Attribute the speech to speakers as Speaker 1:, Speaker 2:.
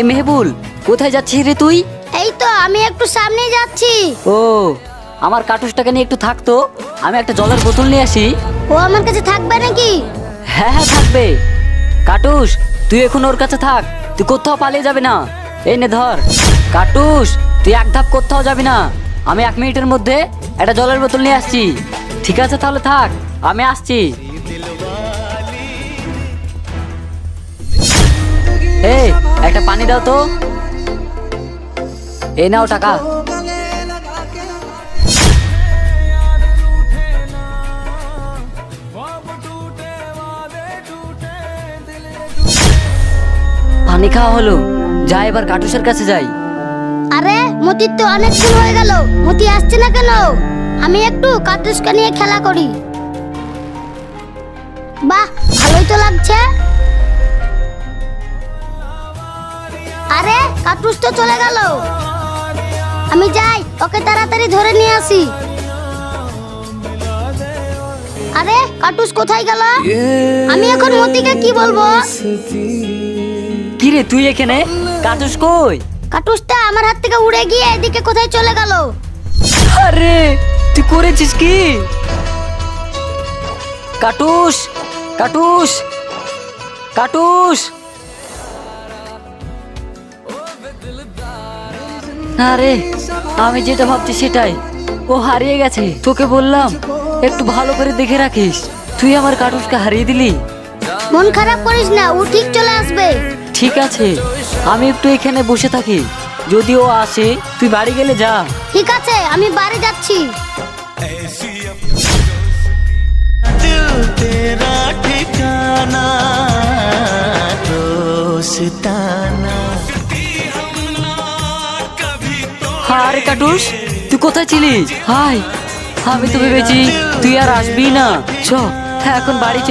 Speaker 1: এ মেহবুল কোথায় যাচ্ছিস রে তুই?
Speaker 2: এই তো আমি একটু সামনে যাচ্ছি।
Speaker 1: ও আমার কাটুসটাকে নিয়ে একটু থাকতো আমি একটা জলের বোতল নিয়ে আসি।
Speaker 2: ও আমার কাছে থাকবে নাকি?
Speaker 1: হ্যাঁ হ্যাঁ থাকবে। কাটুস তুই এখন ওর কাছে থাক। তুই কোথাও পালিয়ে যাবে না। এই নে ধর। কাটুস তুই এক ধাপ কোথাও যাবি না। আমি এক মিনিটের মধ্যে একটা জলের বোতল নিয়ে আসছি। ঠিক আছে তাহলে থাক। আমি আসছি। একটা পানি দাও তো। এই নাও টাকা। পানি খাওয়া হলো। যা এবার কাটুসের কাছে যাই।
Speaker 2: আরে, মতির তো অনেকক্ষণ হয়ে গেল। মতি আসছে না কেন? আমি একটু কাটুসকে নিয়ে খেলা করি। বাহ, ভালোই তো লাগছে। কাটুস তো চলে গেল। আমি যাই ওকে তাড়াতাড়ি ধরে নিয়ে আসি। আরে কাটুস কোথায় গেল? আমি এখন মতিকে কি বলব?
Speaker 1: কি রে তুই এখানে? কাটুস কই?
Speaker 2: কাটুসটা আমার হাত থেকে উড়ে গিয়ে এদিকে কোথায় চলে গেল।
Speaker 1: আরে তুই করেছিস কি? কাটুস কাটুস কাটুস। আরে আমি যেটা ভাবছি সেটাই। ও হারিয়ে গেছে। তোকে বললাম একটু ভালো করে দেখে রাখিস। তুই আমার কাটুসকে হারিয়ে দিলি?
Speaker 2: মন খারাপ করিস না ও ঠিক চলে আসবে।
Speaker 1: ঠিক আছে আমি একটু এখানে বসে থাকি। যদি ও আসে তুই বাড়ি গেলে যা।
Speaker 2: ঠিক আছে আমি বাড়ি যাচ্ছি।
Speaker 3: दिल
Speaker 1: আরে কাটুস, তুই কোথায় ছিলি? হাই, আমি তো ভেবেছি তুই আর আসবি না। চ হ্যাঁ, এখন বাড়ি চ।